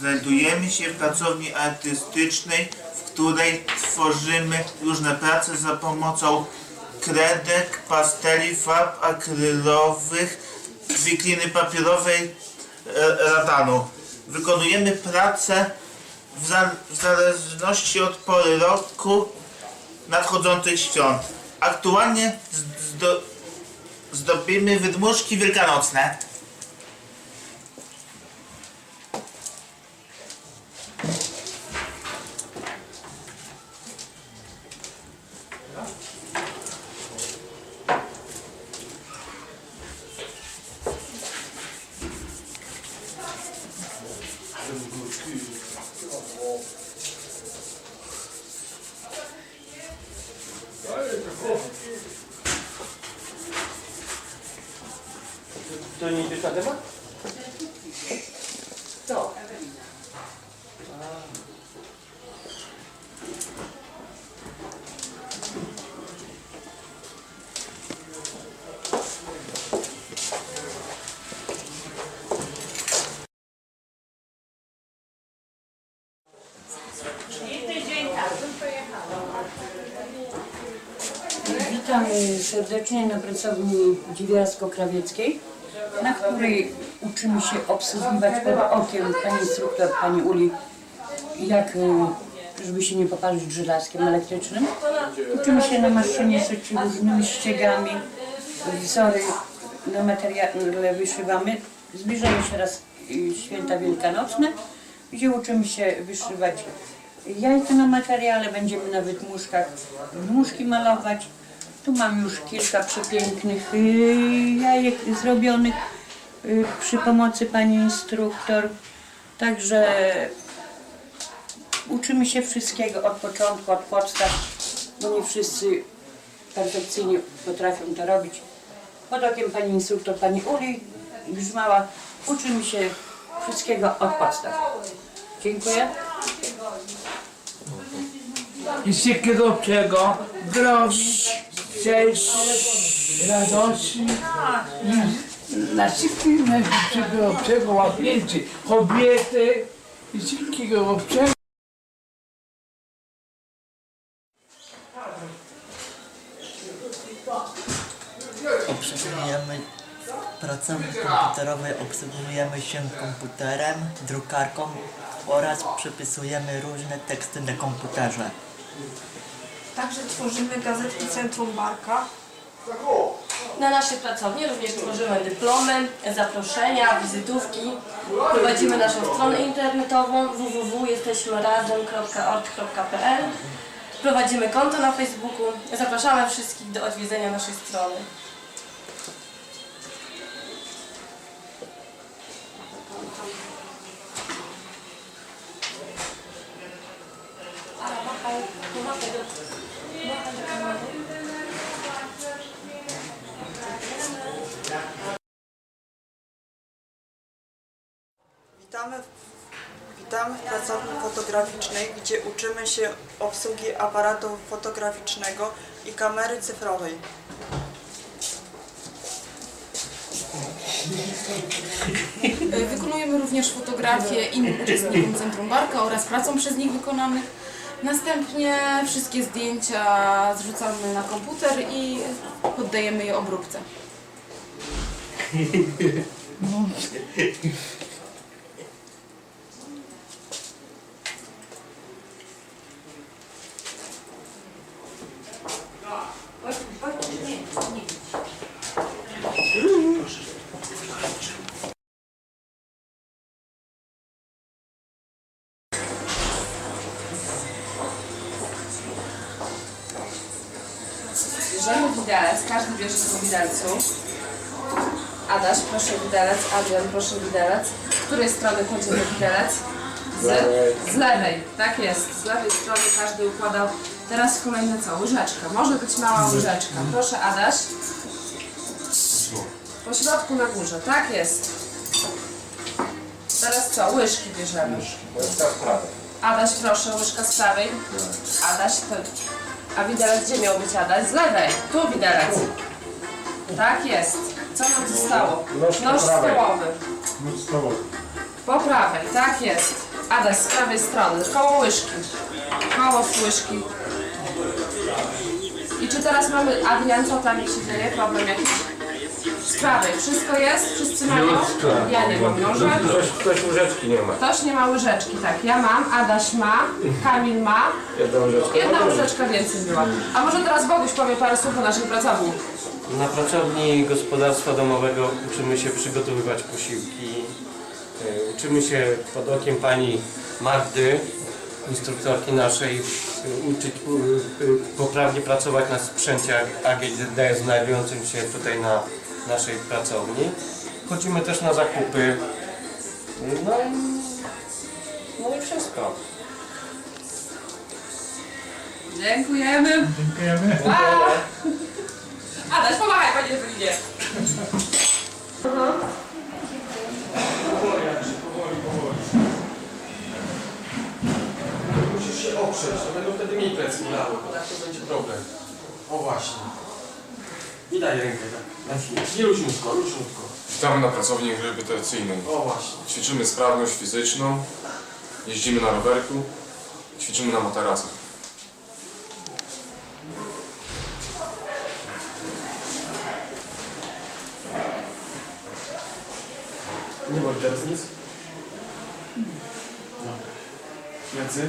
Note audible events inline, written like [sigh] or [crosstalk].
Znajdujemy się w pracowni artystycznej, w której tworzymy różne prace za pomocą kredek, pasteli, farb akrylowych, wikliny papierowej, e, ratanu. Wykonujemy pracę w, za, w zależności od pory roku nadchodzących świąt. Aktualnie zdo, zdobimy wydmuszki wielkanocne. Witamy serdecznie na pracowni Dziwiarsko-Krawieckiej, na której uczymy się obsługiwać pod okiem pani instruktor, pani Uli, jak, e, żeby się nie poparzyć żelazkiem elektrycznym. Uczymy się na maszynie szyć różnymi ściegami, wzory na materiale wyszywamy. Zbliżają się raz e, święta wielkanocne, gdzie uczymy się wyszywać jajka na materiale, będziemy na wydmuszkach wydmuszki malować. Tu mam już kilka przepięknych y, jajek zrobionych y, przy pomocy pani instruktor. Także uczymy się wszystkiego od początku, od podstaw, bo nie wszyscy perfekcyjnie potrafią to robić. Pod okiem pani instruktor, pani Uli Grzmała, uczymy się wszystkiego od podstaw. Dziękuję. i wszystkiego obcego, zdrowi, szczęść, radości na wszystkich najlepszego obcego łapięcie kobiety i wszystkiego obcego. Obsługujemy pracowni komputerowej obsługujemy się komputerem, drukarką oraz przepisujemy różne teksty na komputerze. Także tworzymy gazetki Centrum Barka. Na naszej pracowni również tworzymy dyplomy, zaproszenia, wizytówki. Prowadzimy naszą stronę internetową www.jesteśmyrazem.org.pl Prowadzimy konto na Facebooku. Zapraszamy wszystkich do odwiedzenia naszej strony. Witamy w, witamy w pracowni fotograficznej, gdzie uczymy się obsługi aparatu fotograficznego i kamery cyfrowej. Wykonujemy również fotografie innym uczestnikom Centrum Barka oraz pracą przez nich wykonanych. Następnie wszystkie zdjęcia zrzucamy na komputer i poddajemy je obróbce. [laughs] każdy bierze po widelcu. Adaś, proszę widelec, Adrian, proszę widelec. Z której strony kładziemy widelec? Z, z lewej, tak jest. Z lewej strony każdy układał. Teraz kolejne co? Łyżeczka. Może być mała łyżeczka. Proszę Adaś. Po środku na górze, tak jest. Teraz co? Łyżki bierzemy. Adaś, proszę, łyżka z prawej. Adaś, to... A widelec gdzie miał być Adaś? Z lewej. Tu widelec. Tak jest. Co nam zostało? Nóż stołowy. Po prawej, tak jest. Adaś z prawej strony, koło łyżki. Koło łyżki. I czy teraz mamy, Adrian, co tam się dzieje? Problem jakiś? Z prawej. Wszystko jest? Wszyscy mają? Ja nie mam noża. Ktoś, ktoś łyżeczki nie ma. Ktoś nie ma łyżeczki, tak. Ja mam, Adaś ma, Kamil ma. Jedna łyżeczka. Jedna łyżeczka więcej była. A może teraz Boguś powie parę słów o naszej pracowni. Na pracowni gospodarstwa domowego uczymy się przygotowywać posiłki. E, Uczymy się pod okiem pani Magdy, instruktorki naszej, e, uczyć e, e, poprawnie pracować na sprzęcie AGD znajdującym się tutaj na naszej pracowni. Chodzimy też na zakupy. No i, no i wszystko. Dziękujemy. Dziękujemy. Adaś, pomagaj panie Ewelinie. Musisz się oprzeć, to będą wtedy plecy bolały, bo tak to będzie problem. O właśnie. I daj rękę tak. Nie luźniutko, luźniutko. Witamy na pracowni rehabilitacyjnej. O właśnie. Ćwiczymy sprawność fizyczną, jeździmy na rowerku, ćwiczymy na materacach. Nie boli teraz nic? Dobra. Plecy?